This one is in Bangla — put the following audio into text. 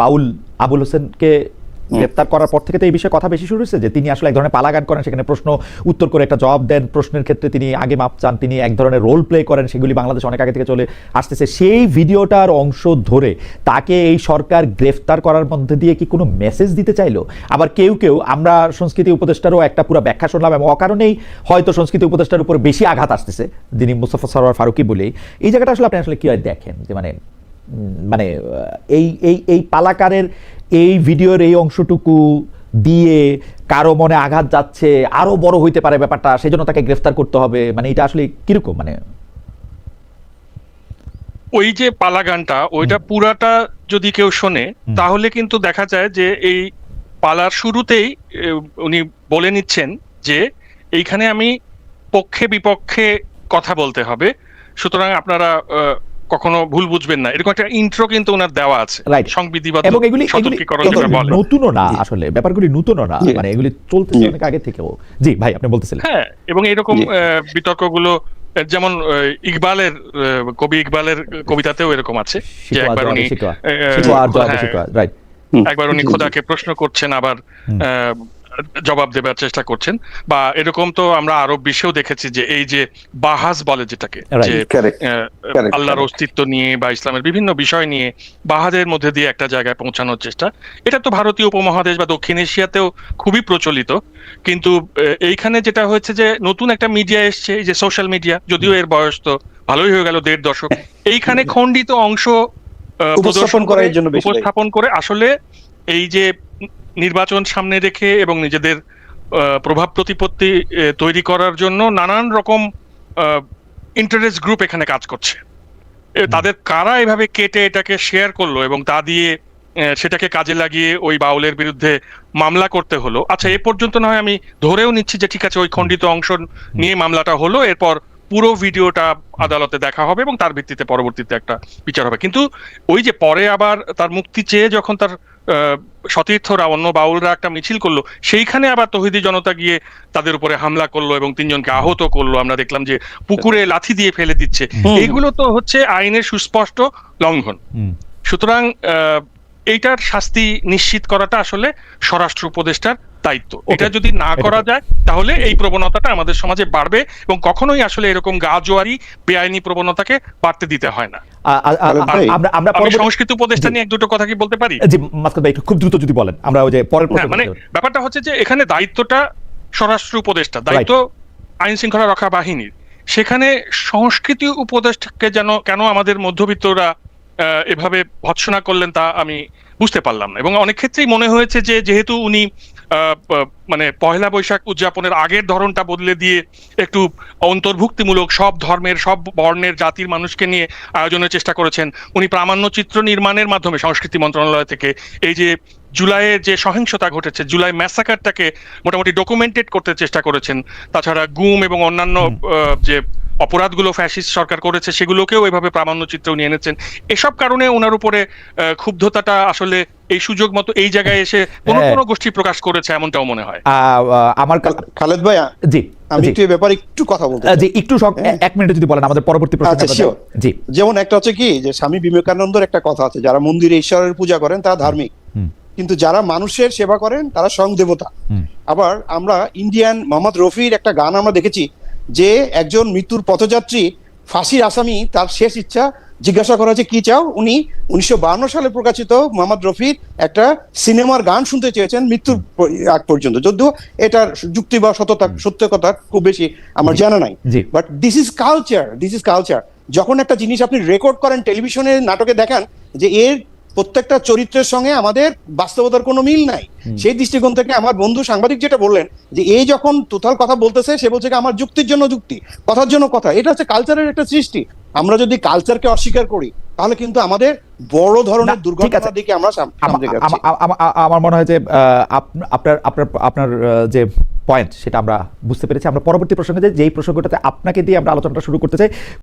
বাউল আবুল হোসেনকে গ্রেপ্তার করার পর থেকে তো এই বিষয়ে কথা বেশি শুরু হয়েছে যে তিনি আসলে এক ধরনের পালাগান করেন সেখানে প্রশ্ন উত্তর করে একটা জবাব দেন। প্রশ্নের ক্ষেত্রে তিনি আগে মাপ চান তিনি এক ধরনের রোল প্লে করেন সেগুলি বাংলাদেশ অনেক আগে থেকে চলে আসতেছে। সেই ভিডিওটার অংশ ধরে তাকে এই সরকার গ্রেফতার করার মধ্যে দিয়ে কি কোনো মেসেজ দিতে চাইলো? আবার কেউ কেউ আমরা সংস্কৃতি উপদেষ্টারও একটা পুরো ব্যাখ্যা শুনলাম এবং অকারণেই হয়তো সংস্কৃতি উপদেষ্টার উপর বেশি আঘাত আসতেছে যিনি মুস্তফা সরোয়ার ফারুকি বলেই। এই জায়গাটা আসলে আপনি আসলে কি হয় দেখেন? যে মানে মানে এই এই এই পালাকারের এই ভিডিওর এই অংশটুকু দিয়ে কারও মনে আঘাত যাচ্ছে আরও বড় হইতে পারে ব্যাপারটা সেই জন্য তাকে গ্রেফতার করতে হবে। মানে এটা আসলে কীরকম? মানে ওই যে পালা গানটা ওইটা পুরাটা যদি কেউ শোনে তাহলে কিন্তু দেখা যায় যে এই পালার শুরুতেই উনি বলে নিচ্ছেন যে এইখানে আমি পক্ষে বিপক্ষে কথা বলতে হবে। সুতরাং আপনারা কখনো ভুল বুঝবেন না। এরকম একটা ইন্ট্রো কিন্তু ওনার দেওয়া আছে. সংবিধিবদ্ধ এবং এগুলি নতুনও না আসলে ব্যাপারগুলি নতুনও না। মানে এগুলি চলতেছে অনেক আগে থেকেও। জি ভাই আপনি বলতেছিলেন। হ্যাঁ এবং এরকম বিতর্কগুলো যেমন ইকবালের কবি ইকবালের কবিতাতেও এরকম আছে যে একবার উনি হ্যাঁ, একবার উনি জি, জি। খোদাকে প্রশ্ন করছেন আবার আহ, জবাব দেবার চেষ্টা করছেন। বা এরকম তো আমরা আরব বিশ্বেও দেখেছি যে এই যে বাহাস বলে যেটাকে যে আহ, আল্লাহর অস্তিত্ব নিয়ে বা ইসলামের বিভিন্ন বিষয় নিয়ে বাহাদের মধ্যে দিয়ে একটা জায়গায় পৌঁছানোর চেষ্টা। এটা তো ভারতীয় উপমহাদেশ বা দক্ষিণ এশিয়াতেও খুবই প্রচলিত। কিন্তু এইখানে যেটা হয়েছে যে নতুন একটা মিডিয়া এসছে এই যে সোশ্যাল মিডিয়া যদিও এর বয়স তো ভালোই হয়ে গেল দেড় দশক। এইখানে খণ্ডিত অংশ আহ, প্রদর্শন করার জন্য উপস্থাপন করে আসলে এই যে নির্বাচন সামনে রেখে এবং নিজেদের প্রভাব প্রতিপত্তি তৈরি করার জন্য নানান রকম ইন্টারেস্ট গ্রুপ এখানে কাজ করছে। তাদের কারা এভাবে কেটে এটাকে শেয়ার করল এবং তা দিয়ে সেটাকে কাজে লাগিয়ে ওই বাউলের বিরুদ্ধে মামলা করতে হলো? আচ্ছা এ পর্যন্ত নয় আমি ধরেও নিচ্ছি যে ঠিক আছে ওই খণ্ডিত অংশ নিয়ে মামলাটা হলো এরপর পুরো ভিডিওটা আদালতে দেখা হবে এবং তার ভিত্তিতে পরবর্তীতে একটা বিচার হবে। কিন্তু ওই যে পরে আবার তার মুক্তি চেয়ে যখন তার সতীর্থরা অন্য বাউলরা একটা মিছিল করল সেইখানে আবার তহিদি জনতা গিয়ে তাদের উপরে হামলা করল এবং তিনজনকে আহত করল। আমরা দেখলাম যে পুকুরে লাথি দিয়ে ফেলে দিচ্ছে। হুম। এইগুলো তো হচ্ছে আইনের সুস্পষ্ট লঙ্ঘন। সুতরাং আহ, এইটার শাস্তি নিশ্চিত করাটা আসলে স্বরাষ্ট্র উপদেষ্টার দায়িত্ব। এটা যদি না করা যায় তাহলে এই প্রবণতাটা আমাদের সমাজে বাড়বে এবং কখনোই আসলে এরকম গা জোয়ারি বেআইনি প্রবণতাকে বাড়তে দিতে হয় না। আমরা আমরা আমি উপদেষ্টা নিয়ে এক দুটো কথা কি বলতে পারি? জি মাসকাত ভাই খুব দ্রুত যদি বলেন। আমরা ওই যে পরের হ্যাঁ প্রশ্ন মানে ব্যাপারটা হচ্ছে যে এখানে দায়িত্বটা স্বরাষ্ট্র উপদেষ্টা দায়িত্ব আইন শৃঙ্খলা রক্ষা বাহিনীর। সেখানে সংস্কৃতি উপদেষ্টাকে যেন কেন আমাদের মধ্যবিত্তরা আহ, এভাবে ভৎসনা করলেন তা আমি বুঝতে পারলাম না। এবং অনেক ক্ষেত্রেই মনে হয়েছে যে যেহেতু উনি মানে পয়লা বৈশাখ উদযাপনের আগের ধরনটা বদলে দিয়ে একটু অন্তর্ভুক্তিমূলক সব ধর্মের সব বর্ণের জাতির মানুষকে নিয়ে আয়োজনের চেষ্টা করেছেন। উনি প্রামাণ্য চিত্র নির্মাণের মাধ্যমে সংস্কৃতি মন্ত্রণালয় থেকে। এই যে জুলাইয়ের যে সহিংসতা ঘটেছে জুলাই ম্যাসাকারটাকে মোটামুটি ডকুমেন্টেড করতে চেষ্টা করেছেন। তাছাড়া গুম এবং অন্যান্য যে অপরাধগুলো ফ্যাসিস্ট সরকার করেছে সেগুলোকেও এভাবে প্রামাণ্য চিত্র নিয়ে এনেছেন। এসব কারণে ওনার উপরে ক্ষুব্ধতাটা আসলে এই সুযোগ মতো এই জায়গায় এসে কোনো হ্যাঁ। কোনো গোষ্ঠী প্রকাশ করেছে এমনটাও মনে হয়। আমার খালেদ ভাই জি আমি একটু ব্যাপারে একটু কথা বলতে জি একটু হ্যাঁ। এক মিনিটে যদি বলেন আমাদের পরবর্তী প্রশ্ন আচ্ছা, জি। যেমন একটা হচ্ছে কি যে স্বামী বিবেকানন্দর একটা কথা আছে যারা মন্দিরে ঈশ্বরের পূজা করেন তারা ধার্মিক। কিন্তু যারা মানুষের সেবা করেন তারা স্বয়ং দেবতা। আবার আমরা ইন্ডিয়ান মোহাম্মদ রফির একটা গান আমরা দেখেছি যে একজন মৃত্যুর পথযাত্রী ফাঁসির আসামি তার শেষ ইচ্ছা জিজ্ঞাসা করা হয়েছে কি চাও? উনি উনিশশো সালে প্রকাশিত মোহাম্মদ রফির একটা সিনেমার গান শুনতে চেয়েছেন মৃত্যুর আগ পর্যন্ত। যদিও এটার যুক্তি বা সততা সত্য কথা খুব বেশি আমার জানা নাই। But this is culture this is culture যখন একটা জিনিস আপনি রেকর্ড করেন টেলিভিশনে নাটকে দেখান যে এর প্রত্যেকটা চরিত্রের সঙ্গে আমাদের বাস্তবতার কোনো মিল নাই। সেই দৃষ্টিকোণ থেকে আমার বন্ধু সাংবাদিক যেটা বললেন যে এই যখন টোটাল কথা বলতেছে সে বলছে আমার যুক্তির জন্য যুক্তি কথার জন্য কথা। এটা হচ্ছে কালচারের একটা সৃষ্টি। আমরা যদি কালচারকে অস্বীকার করি তাহলে কিন্তু আমাদের বড় ধরনের। দুর্ঘটনার দিকে আমরা আমার মনে হয় যে আপনার আপনার আপনার যে পয়েন্ট সেটা আমরা বুঝতে পেরেছি। আমরা পরবর্তী প্রসঙ্গে যে যেই প্রসঙ্গটাতে আপনাকে দিয়ে আমরা আলোচনাটা শুরু করতে চাই